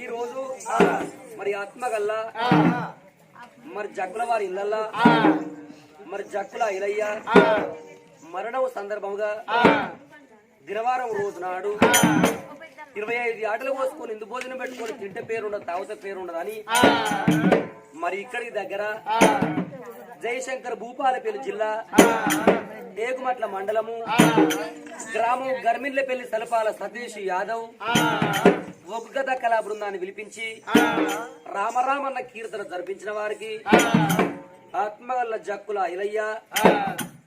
ఈ రోజు మరి ఆత్మగల్ల మరి జగ్గుల వారి ఇళ్ళల్లా మరి జగ్గుల ఇలయ్య మరణం సందర్భంగా దినవారం రోజు నాడు ఇరవై ఐదు ఆటలు పోసుకొని ఇందు భోజనం పెట్టుకొని తింటే పేరు ఉండదు తాగితే పేరు ఉండదు అని మరి ఇక్కడికి దగ్గర జయశంకర్ భూపాలపల్లి జిల్లా ఏగుమట్ల మండలము గ్రామం గర్మిన్లపల్లి సలపాల సతీష్ యాదవ్ ఒగ్గద కళా బృందాన్ని పిలిపించి రామరామన్న కీర్తన జరిపించిన వారికి ఆత్మగల్ల జక్కుల ఇలయ్య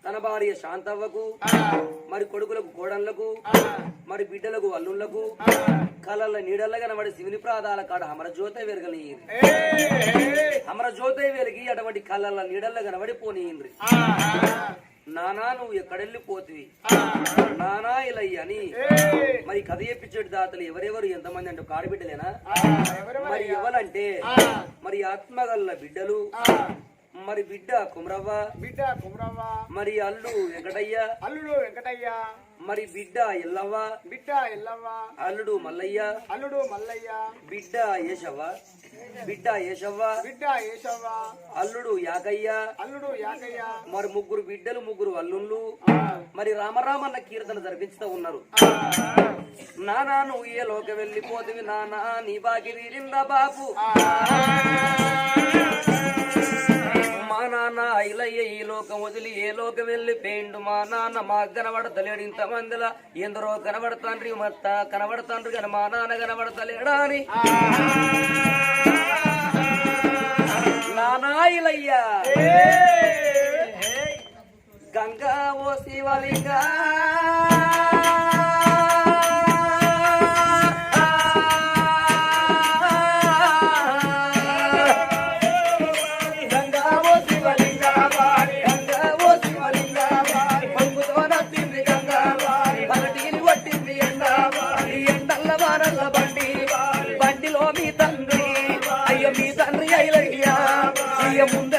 తన భార్య శాంతవ్వకు మరి కొడుకులకు కోడళ్ళకు మరి బిడ్డలకు అల్లుళ్ళకు కలల నీడల్ల కనబడి శివుని ప్రాదాల కాడ అమర జ్యోత వెరగని అమర జ్యోత వెలిగి అటువంటి కళ్ళ నీడల్ల కనబడి పోనీయండ్రి నానా నువ్వు ఎక్కడెళ్ళిపోతివి? నానా ఇలయ్య అని మరి కథ చెప్పించేటి దాతలు ఎవరెవరు? ఎంతమంది అంటే ఒక ఆడబిడ్డలేనా మరి ఎవరంటే మరి ఆత్మగల్ల బిడ్డలు? మరి బిడ్డ కుమరవ్వ? బిడ్డ కుమరవ్వ? మరి అల్లు వెంకటయ్య? అల్లుడు వెంకటయ్య? మరి బిడ్డ ఎల్లవ్వ? బిడ్డ ఎల్లవ్వ. అల్లుడు మల్లయ్య? అల్లుడు మల్లయ్య. బిడ్డ ఏషవ్వ? బిడ్డ ఏషవ్వ? బిడ్డ ఏషవ్వ. అల్లుడు యాకయ్య అల్లుడు యాకయ్య మరి ముగ్గురు బిడ్డలు ముగ్గురు అల్లుళ్ళు. మరి రామరామన్న కీర్తన జరిపించుతూ ఉన్నారు. నానా నువ్వు ఏ లోక వెళ్ళిపోతివి నానా నీ బాకి తీరిందా బాబు ఇలయ్య ఈ లోకం వదిలి ఏ లోకం వెళ్ళి పేండు మా నాన్న మా కనబడతలేడు. ఇంత మందిలా ఎందరో కనబడతాండ్రి మత్త కనబడతాండ్రి కానీ మా నాన్న కనబడతలేడా అని. నానా ఇలయ్య గంగా ఓ శివలింగా mundo.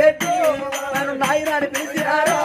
పెట్టి నన్ను నాయన అని పిలిచినారా?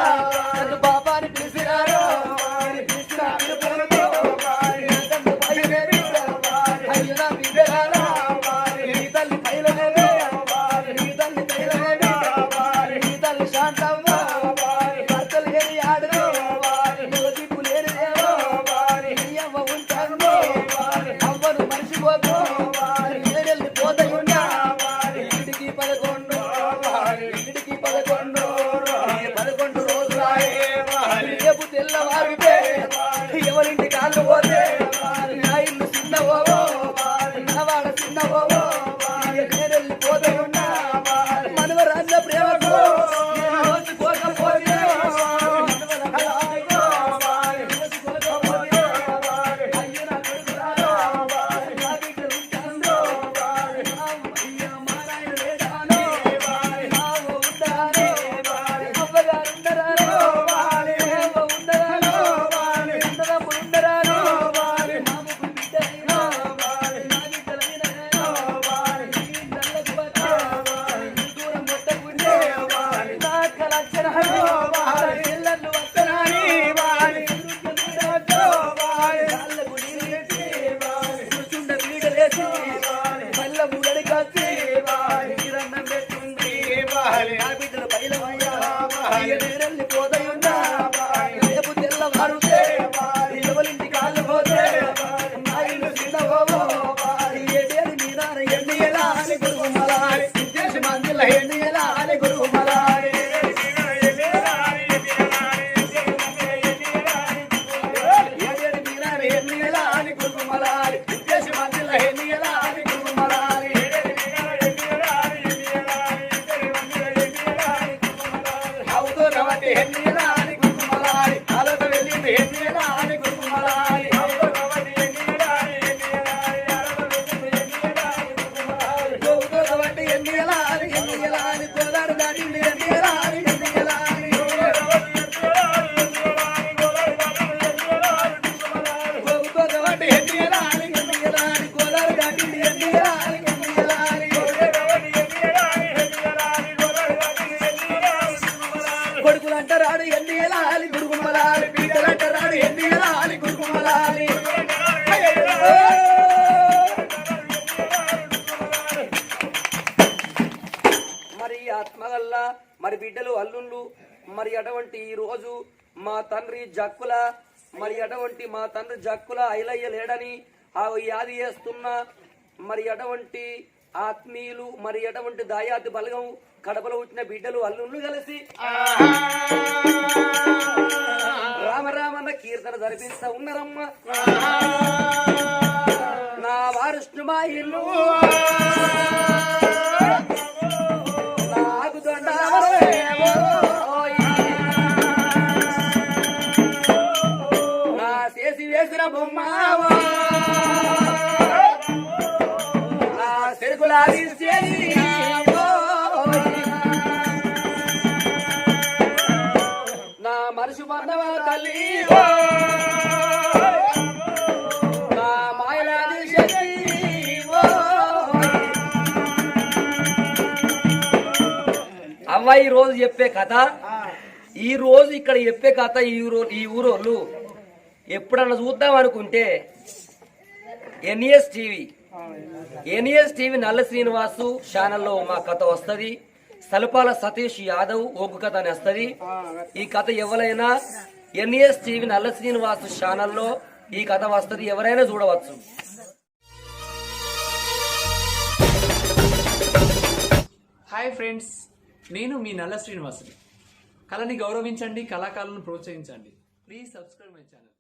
ఎల్లిపోదయం తండ్రి జక్కుల మరి అటువంటి మా తండ్రి జక్కుల ఐలయ్య లేడని ఆ యాది చేస్తున్న మరి అటువంటి ఆత్మీయులు మరి అటువంటి దాయాది బలగం కడపలో పుట్టిన బిడ్డలు అల్లుళ్ళు కలిసి రామరామన్న కీర్తన జరిపిస్తా ఉన్నారమ్మ. నా వారుష్ణు మా ఇల్లు నాకు దొండ బొమ్మావా. నా చెరుకులాది నా మనిషి బంధవ తల్లి నా మాయలాది శక్తి అవ్వ ఈ రోజు చెప్పే కథ ఈ రోజు ఇక్కడ చెప్పే కథ ఈ ఊరు ఈ ఊరోళ్ళు ఎప్పుడన్నా చూద్దాం అనుకుంటే ఎన్ఈఎస్ టీవీ. ఎన్ఈఎస్ టీవీ నల్ల శ్రీనివాసు ఛానల్లో మా కథ వస్తుంది. సలపాల సతీష్ యాదవ్ ఓపు కథ అని వస్తుంది. ఈ కథ ఎవరైనా ఎన్ఈఎస్ టీవీ నల్ల శ్రీనివాసు ఛానల్లో ఈ కథ వస్తుంది ఎవరైనా చూడవచ్చు. హాయ్ ఫ్రెండ్స్ నేను మీ నల్ల శ్రీనివాసుని. కళని గౌరవించండి కళాకారులను ప్రోత్సహించండి. Please subscribe my channel